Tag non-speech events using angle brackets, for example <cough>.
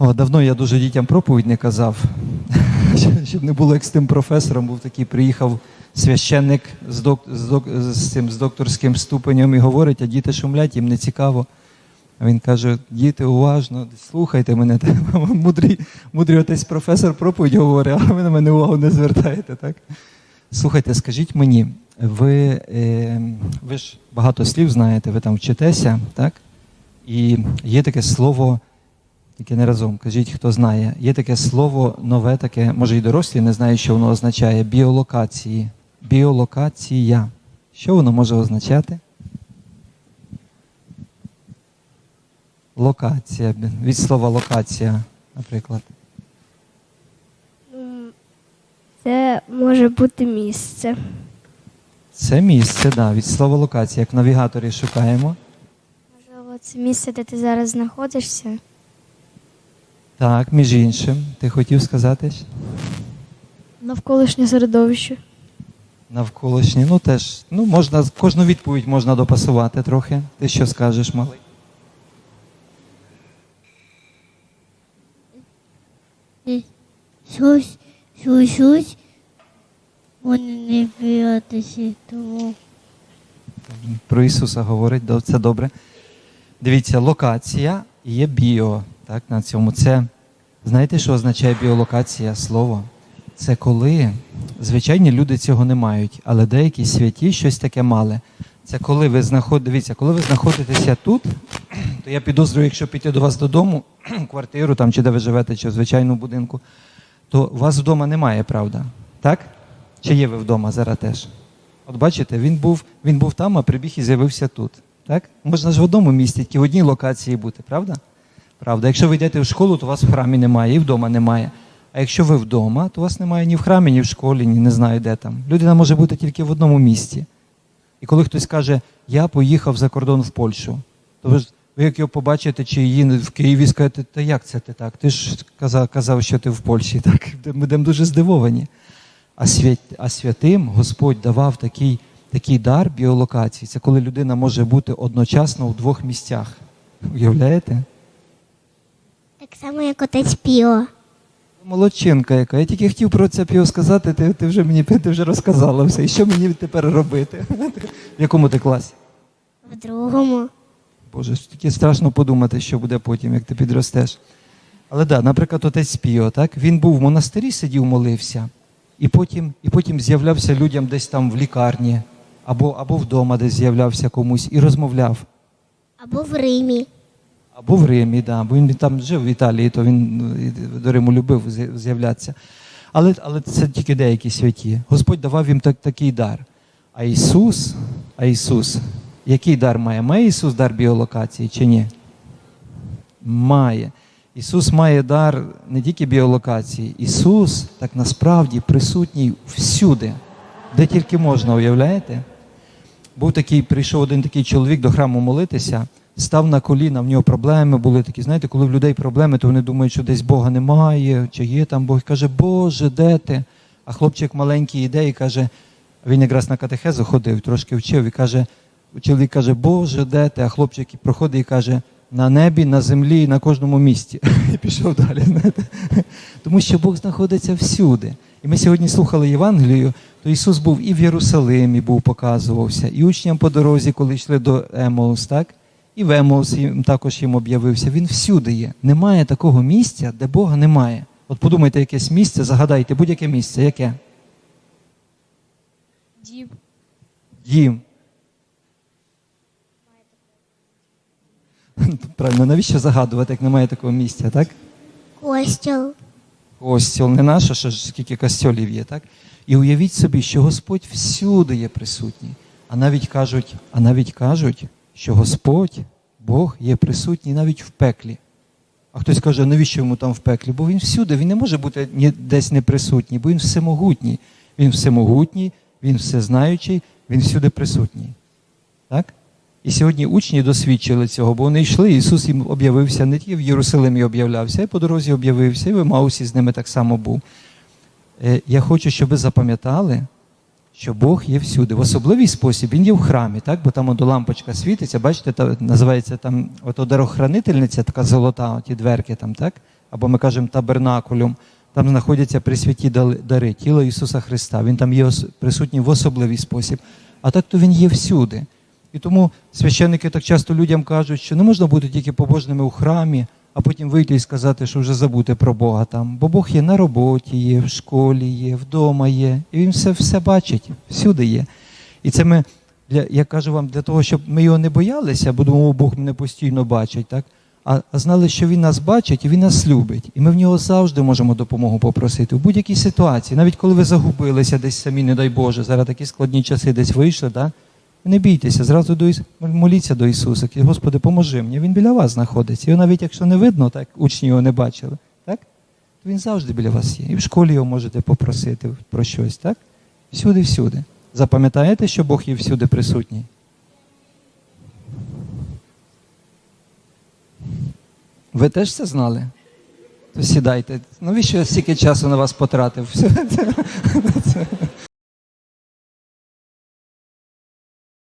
О, давно я дуже дітям проповідь не казав, <laughs> щоб не було як з тим професором. Був такий, приїхав священник з, док, з, док, з, цим, з докторським ступенем і говорить, а діти шумлять, їм не цікаво. А він каже: діти, уважно, слухайте мене. <laughs> Мудрий, мудрий отець професор проповідь говорить, а ви на мене увагу не звертаєте. так? Слухайте, скажіть мені, ви, е, ви ж багато слів знаєте, ви там вчитеся, так? І є таке слово, яке не разом, кажіть, хто знає, є таке слово нове, таке, може і дорослі не знають, що воно означає біолокації. Біолокація. Що воно може означати? Локація. Від слова локація, наприклад. Це може бути місце. Це місце, да, від слова локація. Як в навігаторі шукаємо. Можливо, це місце, де ти зараз знаходишся. Так, між іншим, ти хотів сказати? Навколишнє середовище. Навколишні, ну теж, ну можна, кожну відповідь можна допасувати трохи. Ти що скажеш, малий? Щось, щось, щось. Вони не боятися того. Про Ісуса говорить, це добре. Дивіться, локація є біо. Так, на цьому. Це, знаєте, що означає біолокація слово? Це коли звичайні люди цього не мають, але деякі святі щось таке мали. Це коли ви знаходите, дивіться, коли ви знаходитеся тут, <clears throat> то я підозрюю, якщо піти до вас додому, <clears throat> квартиру там, чи де ви живете, чи в звичайному будинку, то вас вдома немає, правда? Так? Чи є ви вдома зараз теж? От бачите, він був, він був там, а прибіг і з'явився тут. Так? Можна ж в одному місці, тільки в одній локації бути, правда? Правда. Якщо ви йдете в школу, то вас в храмі немає, і вдома немає. А якщо ви вдома, то вас немає ні в храмі, ні в школі, ні не знаю де там. Людина може бути тільки в одному місці. І коли хтось каже, я поїхав за кордон в Польщу, то ви ж ви як його побачите, чи її в Києві скажете, та як це ти так? Ти ж казав, казав, що ти в Польщі. <laughs> Так? Ми будемо дуже здивовані. А, свят, а святим Господь давав такий, такий дар біолокації. Це коли людина може бути одночасно у двох місцях. Уявляєте? Так само, як отець Піо. Молодчинка яка. Я тільки хотів про це піо сказати, ти, ти вже мені ти вже розказала все. І що мені тепер робити? В якому ти класі? В другому. Боже, таке страшно подумати, що буде потім, як ти підростеш. Але так, да, наприклад, отець Піо, так? він був в монастирі, сидів, молився, і потім, і потім з'являвся людям десь там в лікарні, або, або вдома десь з'являвся комусь і розмовляв. Або в Римі. Або в Римі, да, бо він там жив в Італії, то він ну, до Риму любив з'являтися. Але, але це тільки деякі святі. Господь давав їм так, такий дар. А Ісус, а Ісус, який дар має? Має Ісус дар біолокації чи ні? Має. Ісус має дар не тільки біолокації. Ісус так насправді присутній всюди, де тільки можна, уявляєте? Був такий, прийшов один такий чоловік до храму молитися, став на коліна, в нього проблеми були такі. Знаєте, коли в людей проблеми, то вони думають, що десь Бога немає, чи є там Бог. Каже, Боже, де ти? А хлопчик маленький іде і каже, він якраз на катехезу ходив, трошки вчив, і каже, чоловік каже, Боже, де ти? А хлопчик проходить і каже, на небі, на землі на кожному місці. <laughs> І пішов далі. Знаєте? Тому що Бог знаходиться всюди. І ми сьогодні слухали Євангелію, то Ісус був і в Єрусалимі, був, показувався, і учням по дорозі, коли йшли до Емоус, так? І в Емоус їм також їм об'явився. Він всюди є. Немає такого місця, де Бога немає. От подумайте, якесь місце, загадайте, будь-яке місце, яке? Дім. Дім. Правильно, навіщо загадувати, як немає такого місця, так? Костюл. Костіл не наш, а ще ж скільки костьолів є, так? І уявіть собі, що Господь всюди є присутній. А навіть кажуть, а навіть кажуть, що Господь, Бог є присутній навіть в пеклі. А хтось каже, навіщо йому там в пеклі? Бо він всюди, він не може бути десь не присутній, бо він всемогутній. Він всемогутній, він всезнаючий, він всюди присутній. Так? І сьогодні учні досвідчили цього, бо вони йшли, Ісус їм об'явився не тільки в Єрусалимі об'являвся, й по дорозі об'явився, і в Маусі з ними так само був. Е, Я хочу, щоб ви запам'ятали, що Бог є всюди. В особливий спосіб він є в храмі, так? бо там ото лампочка світиться, бачите, та, називається там ото дарохранительниця, така золота, ті дверки там, так? або ми кажемо табернакулюм. Там знаходяться присвяті дари, тіло Ісуса Христа. Він там є присутній в особливий спосіб. А так то він є всюди. І тому священники так часто людям кажуть, що не можна бути тільки побожними у храмі, а потім вийти і сказати, що вже забути про Бога там. Бо Бог є на роботі, є, в школі є, вдома є. І він все, все бачить, всюди є. І це ми, для, я кажу вам, для того, щоб ми його не боялися, бо думаємо, Бог мене постійно бачить, так? А, а знали, що він нас бачить і він нас любить. І ми в нього завжди можемо допомогу попросити в будь-якій ситуації. Навіть коли ви загубилися десь самі, не дай Боже, зараз такі складні часи десь вийшли, так? Не бійтеся, зразу до Ісуса, моліться до Ісуса, Господи, поможи мені. Він біля вас знаходиться. Його навіть якщо не видно, так учні його не бачили, так? То він завжди біля вас є. І в школі його можете попросити про щось, так? Всюди, всюди. Запам'ятаєте, що Бог є всюди присутній? Ви теж це знали? То сідайте. Навіщо я стільки часу на вас потратив?